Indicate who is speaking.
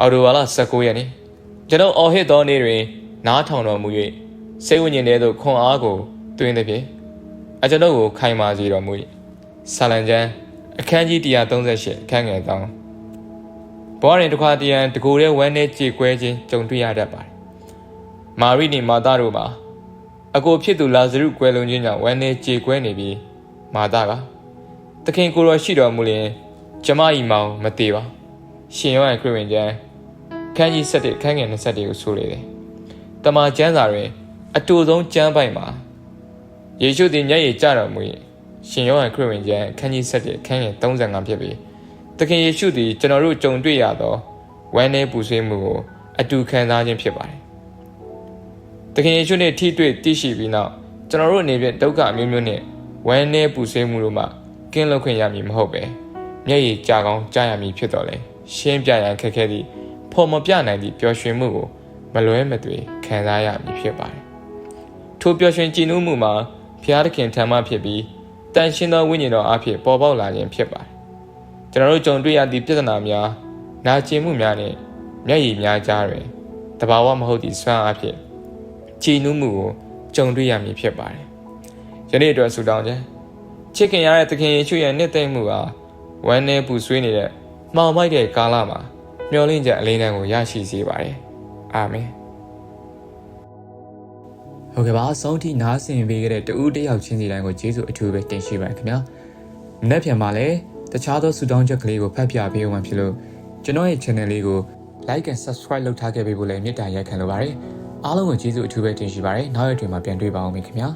Speaker 1: အော်တိုဝါလာ19ရက်နေ့ကျွန်ုပ်အော်ဟစ်သောနေ့တွင် နားထောင်တော်မူ၍စိတ်ဝိညာဉ်ထဲသို့ခွန်အားကိုတွင်သည်ဖြင့်အကျွန်ုပ်ကိုခိုင်မာစေတော်မူ၏ဆာလံကျမ်းအခန်းကြီး138အခန်းငယ်3ဘဝရင်တစ်ခါတည်းရန်တကူတဲ့ဝမ်းနဲ့ကြေကွဲခြင်းကြုံတွေ့ရတတ်ပါတယ်မာရိနေမာသတို့မှာအကိုဖြစ်သူလာဇရုကွယ်လွန်ခြင်းကြောင့်ဝမ်းနဲ့ကြေကွဲနေပြီးမာသကသခင်ကိုယ်တော်ရှိတော်မူလျင်ကျမဤမောင်မသေးပါ ရှင်ယောဟန်ခရစ်ဝင်ကျမ်းခန်းကြီး7ခန်းငယ်21ကိုဆိုလေတယ်။တမန်ကျမ်းစာတွင်အတူဆုံးကျမ်းပိုက်မှာယေရှုသည်မျက်ရည်ကျတော်မူ၏ရှင်ယောဟန်ခရစ်ဝင်ကျမ်းခန်းကြီး7ခန်းငယ်35ဖြစ်ပြီးသခင်ယေရှုသည်ကျွန်တော်တို့ကြုံတွေ့ရသောဝမ်းနည်းပူဆွေးမှုကိုအတူခံစားခြင်းဖြစ်ပါတယ်။သခင်ယေရှုနှင့်ထိတွေ့သိရှိပြီးနောက်ကျွန်တော်တို့အနေဖြင့်ဒုက္ခအမျိုးမျိုးနှင့်ဝမ်းနည်းပူဆွေးမှုတို့မှကင်းလွတ်ခွင့်ရမည်မဟုတ်ပဲမျက်ရည်ကျကောင်းကြားရမည်ဖြစ်တော်လဲ ရှင်းပြရန်ခက်ခဲသည့်ဖော်မပြနိုင်သည့်ပျော်ရွှင်မှုကိုမလွဲမသွေခံစားရမည်ဖြစ်ပါတယ်။ထိုပျော်ရွှင်ကြည်နူးမှုမှာဘုရားသခင်ထံမှဖြစ်ပြီးတန်ရှင်းသောဝိညာဉ်တော်အဖြစ်ပေါ်ပေါက်လာခြင်းဖြစ်ပါတယ်။ကျွန်တော်တို့ကြုံတွေ့ရသည့်ပြဿနာများနာကျင်မှုများနဲ့မျက်ရည်များကြားတွင်တဘာဝမဟုတ်သည့်ဆွမ်းအားဖြင့်ကြည်နူးမှုကိုကြုံတွေ့ရမည်ဖြစ်ပါတယ်။ယနေ့အတွက်ဆုတောင်းခြင်းချစ်ခင်ရတဲ့သခင်ယေရှုရဲ့နှစ်သိမ့်မှုဟာဝမ်းနည်းပူဆွေးနေတဲ့ မှောင်မိုက်တဲ့ကာလမှာမျောလင့်ချက်အလေးနံကိုရရှိစေပါတယ်အာမင်
Speaker 2: ဟုတ်ကဲ့ပါအဆုံးထိနားဆင်ပေးခဲ့တဲ့တူဦးတစ်ယောက်ချင်းစီတိုင်းကိုကျေးဇူးအထူးပဲတင်ရှိပါတယ်ခင်ဗျာမနေ့ပြန်ပါလဲတခြားသောဆူတောင်းချက်ကလေးကိုဖတ်ပြပေးဦးမှာဖြစ်လို့ကျွန်တော်ရဲ့ channel လေးကို like and subscribe လုပ်ထားခဲ့ပေးဖို့လည်းမေတ္တာရက်ခံလိုပါတယ်အားလုံးကိုကျေးဇူးအထူးပဲတင်ရှိပါတယ်နောက်ရက်တွေမှာပြန်တွေ့ပါအောင်ခင်ဗျာ